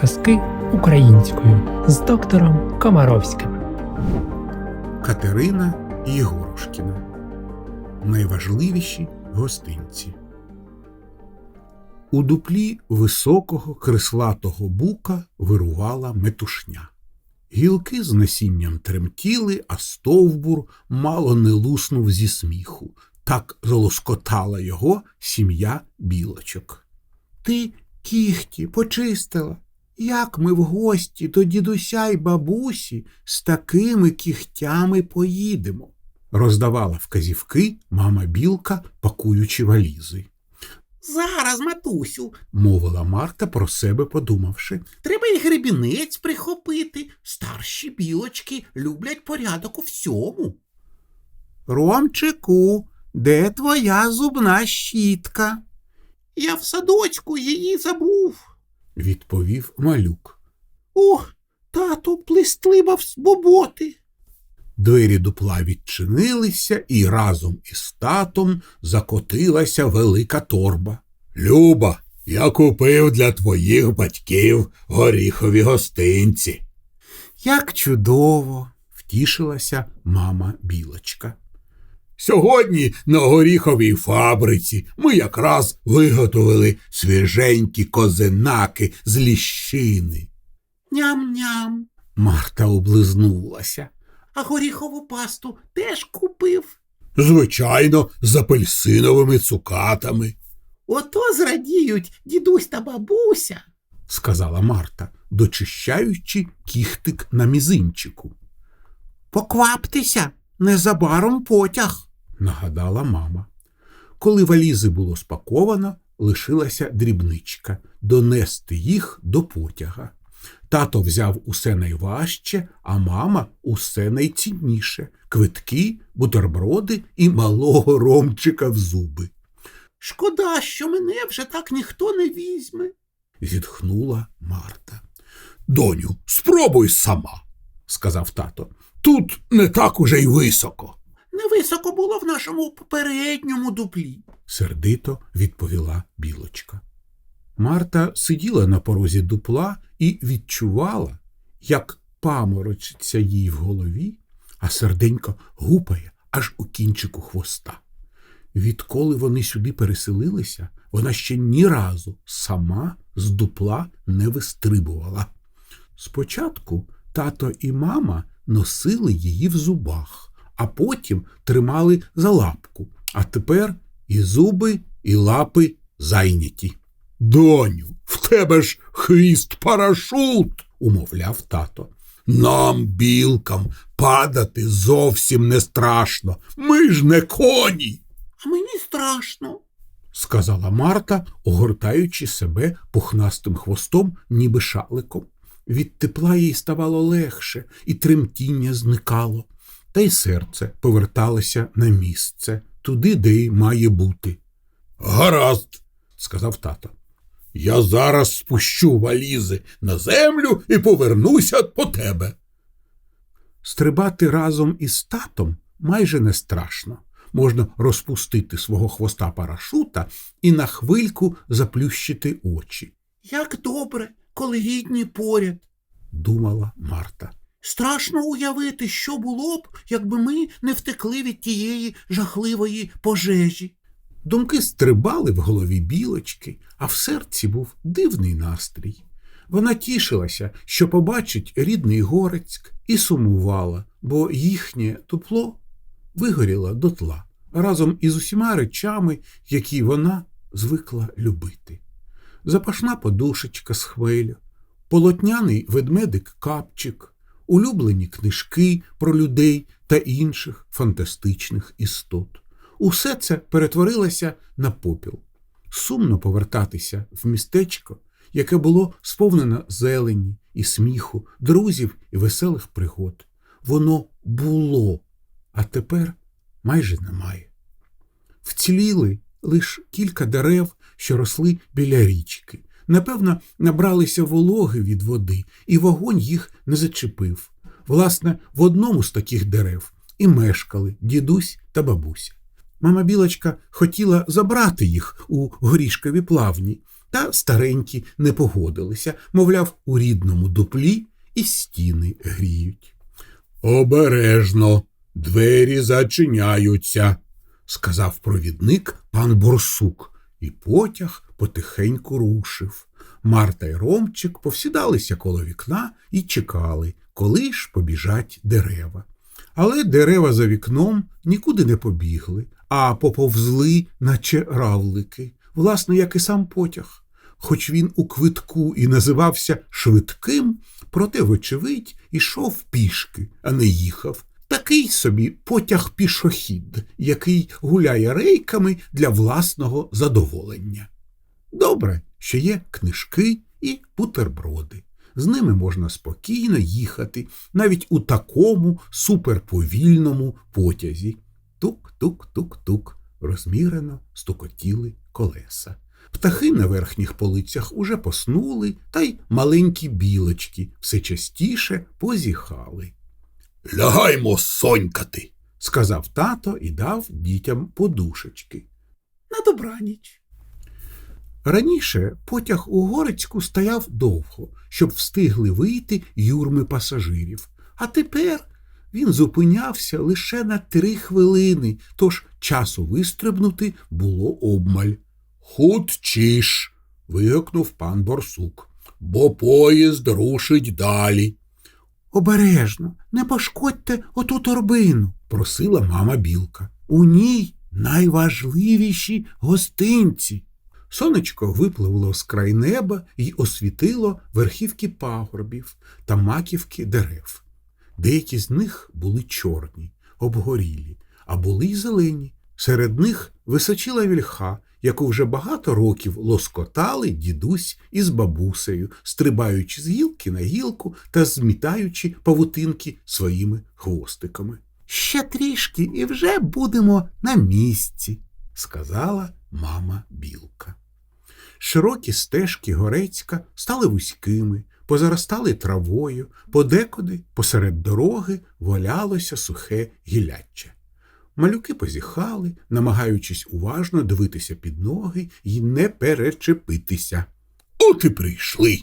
Казки українською з доктором Комаровським. Катерина Єгорушкіна. Найважливіші гостинці. У дуплі високого крислатого бука вирувала метушня. Гілки з насінням тремтіли, а стовбур мало не луснув зі сміху. Так залоскотала його сім'я білочок. Ти кіхті почистила. Як ми в гості до дідуся й бабусі з такими кігтями поїдемо? роздавала вказівки мама білка, пакуючи валізи. Зараз, матусю, Мовила Марта про себе, подумавши. треба й гребінець прихопити. Старші білочки люблять порядок у всьому. Ромчику, де твоя зубна щітка? Я в садочку її забув. Відповів малюк. Ох, тато плестлибав з боботи. Двері дупла відчинилися, і разом із татом закотилася велика торба. Люба, я купив для твоїх батьків горіхові гостинці. Як чудово, втішилася мама білочка. Сьогодні на горіховій фабриці ми якраз виготовили свіженькі козинаки з ліщини. Ням-ням. Марта облизнулася. А горіхову пасту теж купив. Звичайно, з апельсиновими цукатами, Ото зрадіють дідусь та бабуся. сказала Марта, дочищаючи кіхтик на мізинчику. Покваптеся, незабаром потяг, нагадала мама. Коли валізи було спаковано, лишилася дрібничка донести їх до потяга. Тато взяв усе найважче, а мама усе найцінніше квитки, бутерброди і малого ромчика в зуби. Шкода, що мене вже так ніхто не візьме. зітхнула Марта. Доню, спробуй сама, сказав тато. Тут не так уже й високо, Невисоко було в нашому попередньому дуплі. сердито відповіла білочка. Марта сиділа на порозі дупла і відчувала, як паморочиться їй в голові, а серденько гупає аж у кінчику хвоста. Відколи вони сюди переселилися, вона ще ні разу сама з дупла не вистрибувала. Спочатку тато і мама носили її в зубах, а потім тримали за лапку, а тепер і зуби, і лапи зайняті. Доню, в тебе ж хвіст парашут, умовляв тато. Нам, білкам, падати зовсім не страшно. Ми ж не коні А мені страшно. сказала Марта, огортаючи себе пухнастим хвостом, ніби шаликом. Від тепла їй ставало легше, і тремтіння зникало, та й серце поверталося на місце, туди, де й має бути. Гаразд, сказав тато. Я зараз спущу валізи на землю і повернуся по тебе. Стрибати разом із татом майже не страшно. Можна розпустити свого хвоста парашута і на хвильку заплющити очі, Як добре, коли рідні поряд. думала Марта. Страшно уявити, що було б, якби ми не втекли від тієї жахливої пожежі. Думки стрибали в голові білочки, а в серці був дивний настрій. Вона тішилася, що побачить рідний Горецьк, і сумувала, бо їхнє тупло вигоріло дотла разом із усіма речами, які вона звикла любити. Запашна подушечка з хвилю, полотняний ведмедик капчик, улюблені книжки про людей та інших фантастичних істот. Усе це перетворилося на попіл. Сумно повертатися в містечко, яке було сповнене зелені і сміху, друзів і веселих пригод. Воно було, а тепер майже немає. Вціліли лише кілька дерев, що росли біля річки. Напевно, набралися вологи від води, і вогонь їх не зачепив. Власне, в одному з таких дерев і мешкали дідусь та бабуся. Мама білочка хотіла забрати їх у горішкові плавні, Та старенькі не погодилися, мовляв, у рідному дуплі і стіни гріють. Обережно, двері зачиняються, сказав провідник пан Борсук, і потяг потихеньку рушив. Марта й Ромчик повсідалися коло вікна і чекали, коли ж побіжать дерева. Але дерева за вікном нікуди не побігли, а поповзли, наче равлики, власне, як і сам потяг. Хоч він у квитку і називався швидким, проте, вочевидь, ішов пішки, а не їхав. Такий собі потяг пішохід, який гуляє рейками для власного задоволення. Добре, що є книжки і бутерброди. З ними можна спокійно їхати навіть у такому суперповільному потязі. Тук-тук-тук-тук, розмірено стукотіли колеса. Птахи на верхніх полицях уже поснули, та й маленькі білочки все частіше позіхали. Лягаймо сонькати, сказав тато і дав дітям подушечки. На добраніч. Раніше потяг у Горецьку стояв довго, щоб встигли вийти юрми пасажирів. А тепер він зупинявся лише на три хвилини, тож часу вистрибнути було обмаль. Хутчіш. вигукнув пан Борсук, бо поїзд рушить далі. Обережно, не пошкодьте оту торбину, просила мама білка. У ній найважливіші гостинці. Сонечко випливло з край неба і освітило верхівки пагорбів та маківки дерев. Деякі з них були чорні, обгорілі, а були й зелені. Серед них височила вільха, яку вже багато років лоскотали дідусь із бабусею, стрибаючи з гілки на гілку та змітаючи павутинки своїми хвостиками. Ще трішки і вже будемо на місці, сказала мама білка. Широкі стежки Горецька стали вузькими, позаростали травою, подекуди посеред дороги валялося сухе гіляччя. Малюки позіхали, намагаючись уважно дивитися під ноги і не перечепитися. От і прийшли,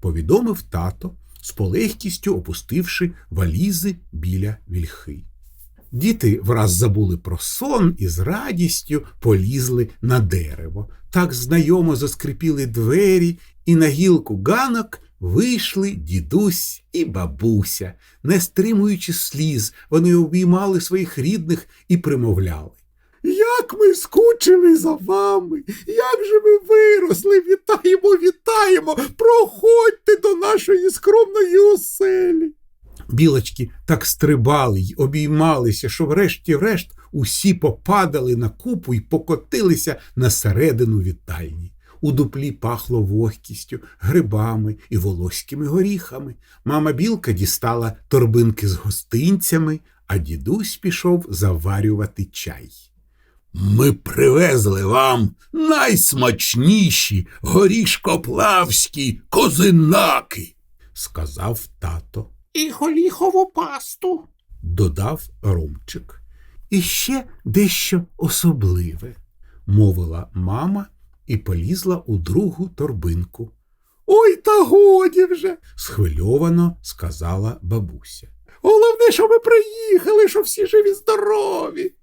повідомив тато, з полегкістю опустивши валізи біля вільхи. Діти враз забули про сон і з радістю полізли на дерево. Так знайомо заскрипіли двері, і на гілку ганок вийшли дідусь і бабуся. Не стримуючи сліз, вони обіймали своїх рідних і примовляли. Як ми скучили за вами, як же ми виросли, вітаємо, вітаємо, проходьте до нашої скромної оселі. Білочки так стрибали й обіймалися, що врешті-решт усі попадали на купу й покотилися на середину вітальні. У дуплі пахло вогкістю, грибами і волоськими горіхами. Мама білка дістала торбинки з гостинцями, а дідусь пішов заварювати чай. Ми привезли вам найсмачніші горішкоплавські козинаки, сказав тато І голіхову пасту. додав Ромчик. І ще дещо особливе, мовила мама і полізла у другу торбинку. Ой, та годі вже, схвильовано сказала бабуся. Головне, що ми приїхали, що всі живі здорові.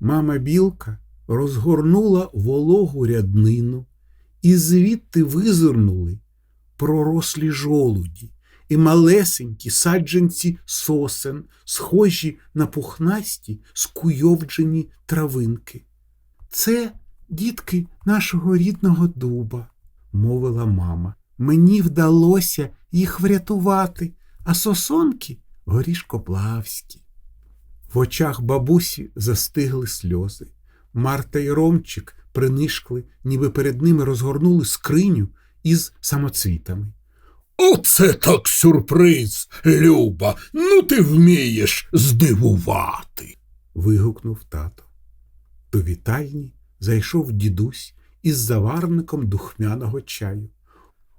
Мама білка розгорнула вологу ряднину, і звідти визирнули пророслі жолуді і малесенькі саджанці сосен, схожі на пухнасті скуйовджені травинки. Це дітки нашого рідного дуба, мовила мама. Мені вдалося їх врятувати, а сосонки горішкоплавські. В очах бабусі застигли сльози. Марта і Ромчик принишкли, ніби перед ними розгорнули скриню із самоцвітами. Оце так сюрприз, Люба. Ну ти вмієш здивувати. вигукнув тато. До вітальні зайшов дідусь із заварником духмяного чаю.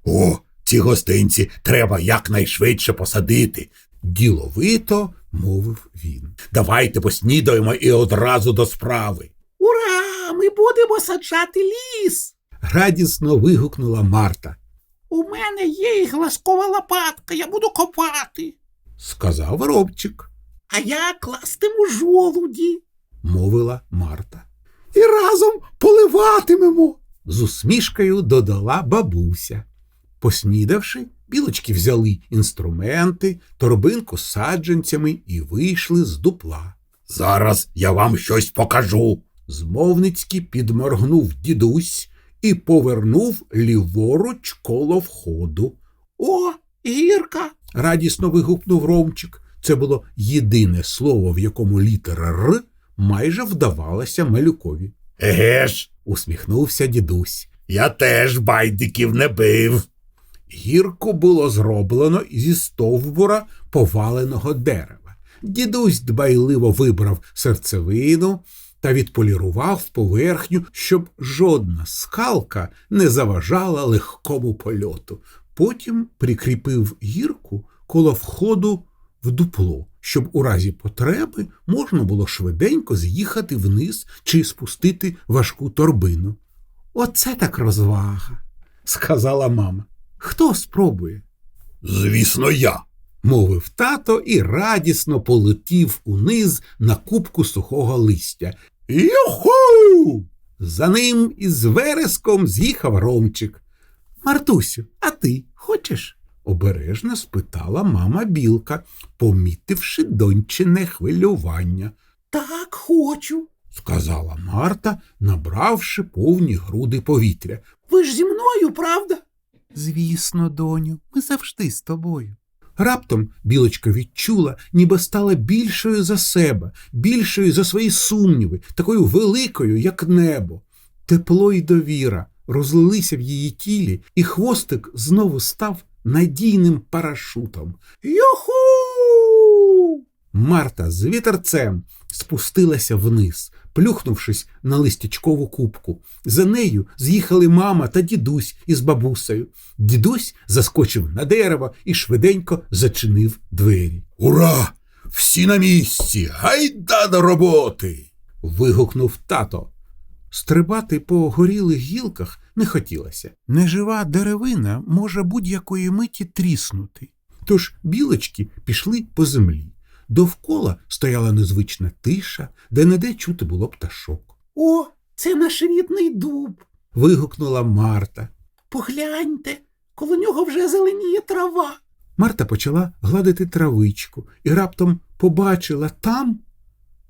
О, ці гостинці треба якнайшвидше посадити, діловито мовив він. Давайте поснідаємо і одразу до справи. Ура! Ми будемо саджати ліс. радісно вигукнула Марта. У мене є і глазкова лопатка, я буду копати. Сказав Ромчик, А я кластиму жолуді. мовила Марта. І разом поливатимемо. З усмішкою додала бабуся. Поснідавши, білочки взяли інструменти, торбинку з саджанцями і вийшли з дупла. Зараз я вам щось покажу. Змовницьки підморгнув дідусь і повернув ліворуч коло входу. О, гірка. Радісно вигукнув Ромчик. Це було єдине слово, в якому літера Р майже вдавалася малюкові. Еге ж, Усміхнувся дідусь. я теж байдиків не бив. Гірку було зроблено зі стовбура поваленого дерева. Дідусь дбайливо вибрав серцевину та відполірував поверхню, щоб жодна скалка не заважала легкому польоту. Потім прикріпив гірку коло входу в дупло, щоб у разі потреби можна було швиденько з'їхати вниз чи спустити важку торбину. Оце так розвага, сказала мама. Хто спробує? Звісно, я. мовив тато і радісно полетів униз на купку сухого листя. Юху! За ним із вереском з'їхав Ромчик. Мартусю, а ти хочеш? Обережно спитала мама білка, помітивши дончине хвилювання. Так хочу. Сказала Марта, набравши повні груди повітря. Ви ж зі мною, правда? Звісно, доню, ми завжди з тобою. Раптом білочка відчула, ніби стала більшою за себе, більшою за свої сумніви, такою великою, як небо. Тепло й довіра розлилися в її тілі, і хвостик знову став надійним парашутом. Юху! Марта з вітерцем спустилася вниз, плюхнувшись на листячкову кубку. За нею з'їхали мама та дідусь із бабусею. Дідусь заскочив на дерево і швиденько зачинив двері. Ура! Всі на місці! Гайда до роботи! Вигукнув тато. Стрибати по горілих гілках не хотілося. Нежива деревина може будь-якої миті тріснути. Тож білочки пішли по землі. Довкола стояла незвична тиша, де неде чути було пташок. О, це наш рідний дуб. Вигукнула Марта. Погляньте, коло нього вже зеленіє трава. Марта почала гладити травичку і раптом побачила там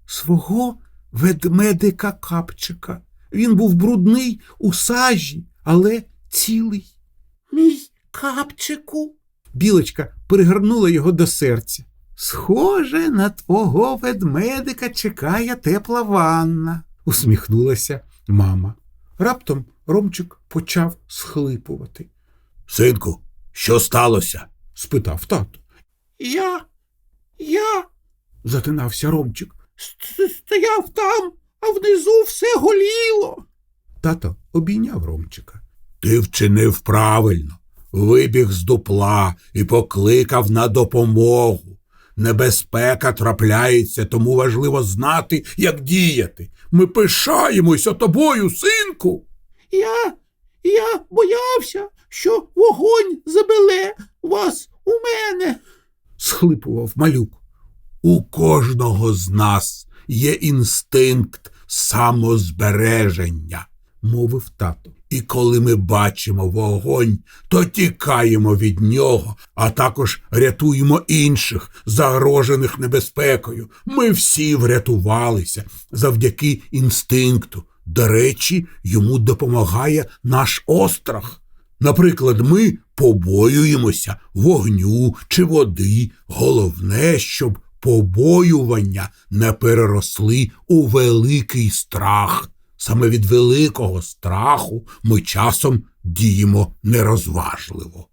свого ведмедика капчика. Він був брудний у сажі, але цілий. Мій капчику. Білочка пригорнула його до серця. Схоже, на твого ведмедика чекає тепла ванна, усміхнулася мама. Раптом Ромчик почав схлипувати. Синку, що сталося? Спитав тато. Я. Я Затинався Ромчик. стояв там, а внизу все голіло. Тато обійняв Ромчика. Ти вчинив правильно. Вибіг з дупла і покликав на допомогу. Небезпека трапляється, тому важливо знати, як діяти. Ми пишаємося тобою, синку. Я. Я боявся, що вогонь забеле вас у мене. схлипував малюк. У кожного з нас є інстинкт самозбереження, мовив тато. і коли ми бачимо вогонь, то тікаємо від нього, а також рятуємо інших, загрожених небезпекою. Ми всі врятувалися завдяки інстинкту. До речі, йому допомагає наш острах. Наприклад, ми побоюємося вогню чи води. Головне, щоб побоювання не переросли у великий страх. Саме від великого страху ми часом діємо нерозважливо.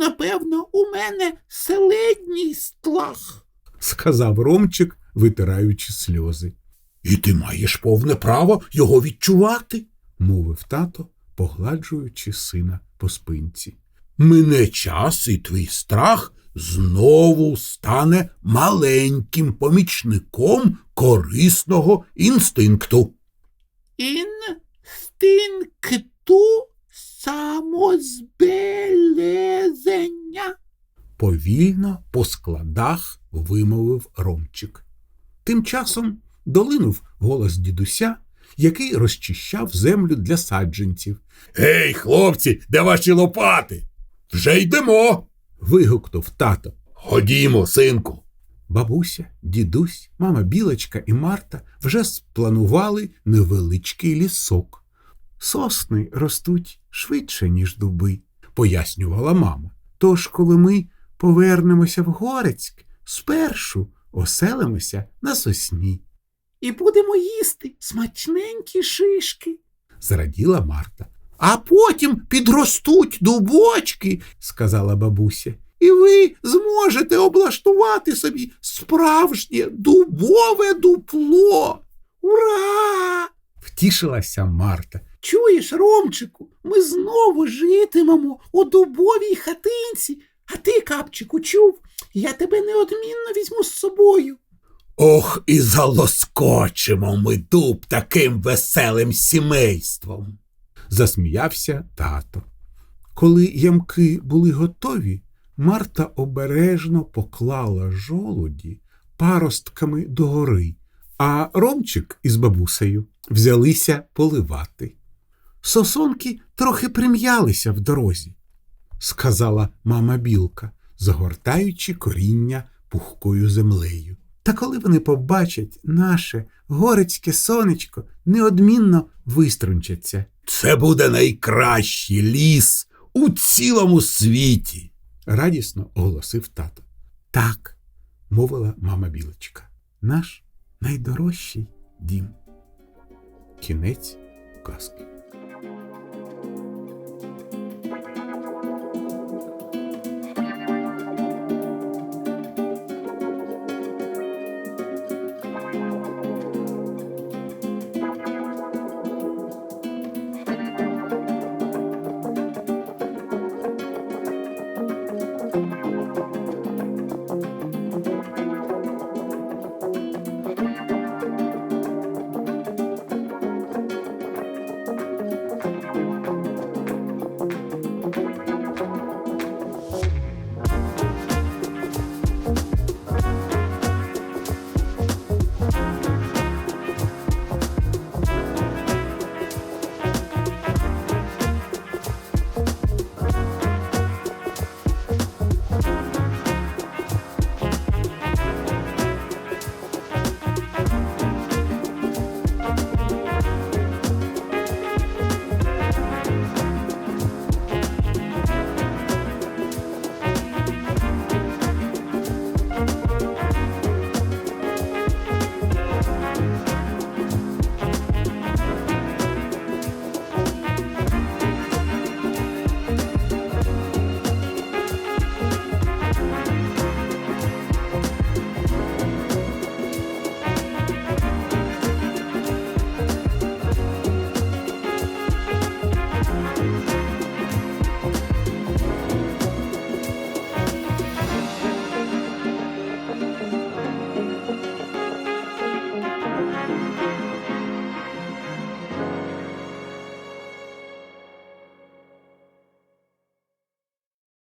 Напевно, у мене селедній стлах. сказав Ромчик, витираючи сльози, І ти маєш повне право його відчувати. мовив тато, погладжуючи сина по спинці. Мине час, і твій страх знову стане маленьким помічником корисного інстинкту. інстинкту самозбереження. повільно по складах вимовив Ромчик. Тим часом долинув голос дідуся, який розчищав землю для саджанців. Гей, хлопці, де ваші лопати? Вже йдемо. Вигукнув тато. Ходімо, синку. Бабуся, дідусь, мама Білочка і Марта вже спланували невеличкий лісок. Сосни ростуть швидше, ніж дуби, пояснювала мама. Тож, коли ми повернемося в Горецьк, спершу оселимося на сосні, І будемо їсти смачненькі шишки. зраділа Марта. А потім підростуть дубочки, сказала бабуся. і ви зможете облаштувати собі справжнє дубове дупло. Ура! Втішилася Марта. Чуєш, Ромчику, ми знову житимемо у дубовій хатинці, а ти, капчику, чув, я тебе неодмінно візьму з собою. Ох, і залоскочимо ми дуб таким веселим сімейством. Засміявся тато. Коли ямки були готові, Марта обережно поклала жолуді паростками догори, а Ромчик із бабусею взялися поливати. Сосонки трохи прим'ялися в дорозі, сказала мама білка, загортаючи коріння пухкою землею. Та коли вони побачать наше горецьке сонечко, неодмінно виструнчаться. Це буде найкращий ліс у цілому світі. радісно оголосив тато. Так, мовила мама білочка, наш найдорожчий дім. Кінець казки.